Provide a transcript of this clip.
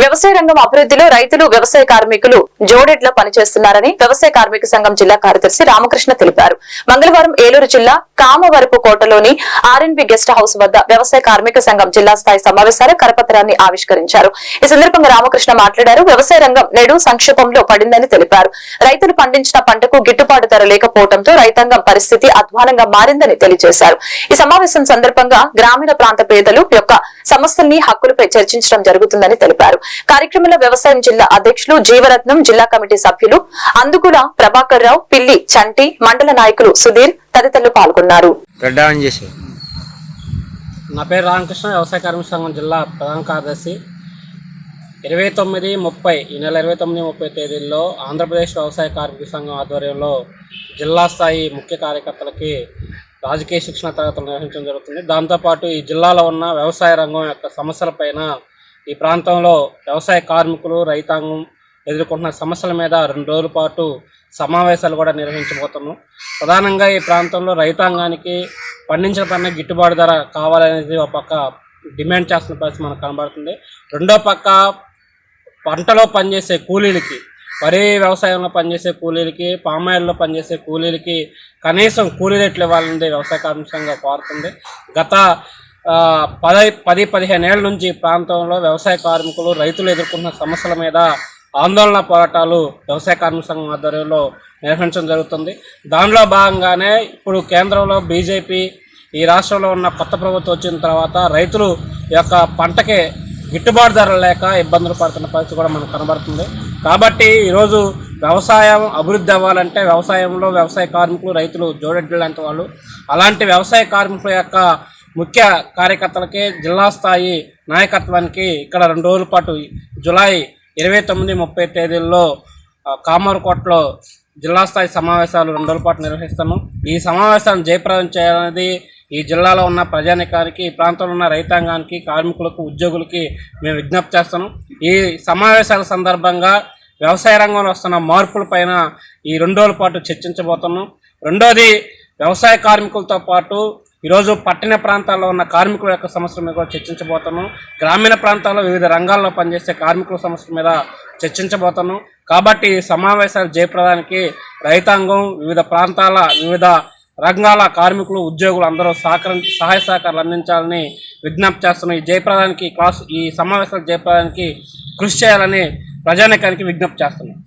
వ్యవసాయ రంగం అభివృద్ధిలో రైతులు వ్యవసాయ కార్మికులు జోడెడ్లో పనిచేస్తున్నారని వ్యవసాయ కార్మిక సంఘం జిల్లా కార్యదర్శి రామకృష్ణ తెలిపారు. మంగళవారం ఏలూరు జిల్లా కామవరపు కోటలోని ఆర్ఎన్బి గెస్ట్ హౌస్ వద్ద వ్యవసాయ కార్మిక సంఘం జిల్లా స్థాయి సమావేశాల కరపత్రాన్ని ఆవిష్కరించారు. ఈ సందర్భంగా రామకృష్ణ మాట్లాడారు. వ్యవసాయ రంగం నేడు సంక్షోభంలో పడిందని తెలిపారు. రైతులు పండించిన పంటకు గిట్టుబాటు ధర లేకపోవడంతో రైతాంగం పరిస్థితి అధ్వానంగా మారిందని తెలియజేశారు. ఈ సమావేశం సందర్భంగా గ్రామీణ ప్రాంత పేదలు యొక్క సమస్యల్ని హక్కులపై చర్చించడం జరుగుతుందని తెలిపారు. కార్యక్రమంలో వ్యవసాయం జిల్లా అధ్యక్షులు జీవరత్నం జిల్లా కమిటీ సభ్యులు అందుకుల ప్రభాకర్ రావు పిల్లి చంటి మండల నాయకులు సుధీర్ తదితరులు పాల్గొన్నారు. నా పేరు రామకృష్ణ వ్యవసాయ కార్మిక సంఘం జిల్లా ప్రధాన కార్యదర్శి. ఇరవై తొమ్మిది ముప్పై ఈ నెల ఇరవై తొమ్మిది ముప్పై తేదీల్లో ఆంధ్రప్రదేశ్ వ్యవసాయ కార్మిక సంఘం ఆధ్వర్యంలో జిల్లా స్థాయి ముఖ్య కార్యకర్తలకి రాజకీయ శిక్షణ తరగతులు నిర్వహించడం జరుగుతుంది. దాంతోపాటు ఈ జిల్లాలో ఉన్న వ్యవసాయ రంగం యొక్క సమస్యలపైన ఈ ప్రాంతంలో వ్యవసాయ కార్మికులు రైతాంగం ఎదుర్కొంటున్న సమస్యల మీద రెండు రోజుల పాటు సమావేశాలు కూడా నిర్వహించబోతున్నాం. ప్రధానంగా ఈ ప్రాంతంలో రైతాంగానికి పండించిన పైన గిట్టుబాటు ధర కావాలనేది ఒక పక్క డిమాండ్ చేస్తున్న పరిస్థితి మనకు కనబడుతుంది. రెండో పక్క పంటలో పనిచేసే కూలీలకి వరి వ్యవసాయంలో పనిచేసే కూలీలకి పామాయిల్లో పనిచేసే కూలీలకి కనీసం కూలీ రేట్లు ఇవ్వాలనేది వ్యవసాయ కార్మిక సంఘం కోరుతుంది. గత పదై పది పదిహేను ఏళ్ళ నుంచి ప్రాంతంలో వ్యవసాయ కార్మికులు రైతులు ఎదుర్కొన్న సమస్యల మీద ఆందోళన పోరాటాలు వ్యవసాయ కార్మిక సంఘం ఆధ్వర్యంలో నిర్వహించడం జరుగుతుంది. దానిలో భాగంగానే ఇప్పుడు కేంద్రంలో బీజేపీ ఈ రాష్ట్రంలో ఉన్న కొత్త ప్రభుత్వం వచ్చిన తర్వాత రైతులు యొక్క పంటకి గిట్టుబాటు ధరలు లేక ఇబ్బందులు పడుతున్న పరిస్థితి కూడా మనకు కనబడుతుంది. కాబట్టి ఈరోజు వ్యవసాయం అభివృద్ధి అవ్వాలంటే వ్యవసాయంలో వ్యవసాయ కార్మికులు రైతులు జోడెడ్లు లాంటి వాళ్ళు. అలాంటి వ్యవసాయ కార్మికుల యొక్క ముఖ్య కార్యకర్తలకి జిల్లా స్థాయి నాయకత్వానికి ఇక్కడ రెండు రోజుల పాటు జులై ఇరవై తొమ్మిది ముప్పై తేదీల్లో కామర్కోట్లో జిల్లా స్థాయి సమావేశాలు రెండు రోజుల పాటు నిర్వహిస్తాము ఈ సమావేశాలను జయప్రదం చేయాలనేది ఈ జిల్లాలో ఉన్న ప్రజానికానికి ఈ ప్రాంతంలో ఉన్న రైతాంగానికి కార్మికులకు ఉద్యోగులకి మేము విజ్ఞప్తి చేస్తాము ఈ సమావేశాల సందర్భంగా వ్యవసాయ రంగంలో వస్తున్న మార్పులపైన ఈ రెండు రోజుల పాటు చర్చించబోతున్నాం. రెండోది వ్యవసాయ కార్మికులతో పాటు ఈరోజు పట్టణ ప్రాంతాల్లో ఉన్న కార్మికుల యొక్క సమస్యల మీద చర్చించబోతాను గ్రామీణ ప్రాంతాల్లో వివిధ రంగాల్లో పనిచేసే కార్మికుల సమస్యల మీద చర్చించబోతాను కాబట్టి ఈ సమావేశాలు జయప్రదానికి రైతాంగం వివిధ ప్రాంతాల వివిధ రంగాల కార్మికులు ఉద్యోగులు అందరూ సహకరించి సహాయ సహకారాలు అందించాలని విజ్ఞప్తి చేస్తున్నాం. ఈ జయప్రదానికి క్లాస్ ఈ సమావేశాలు జయప్రదానికి కృషి చేయాలని ప్రజానికానికి విజ్ఞప్తి చేస్తున్నాం.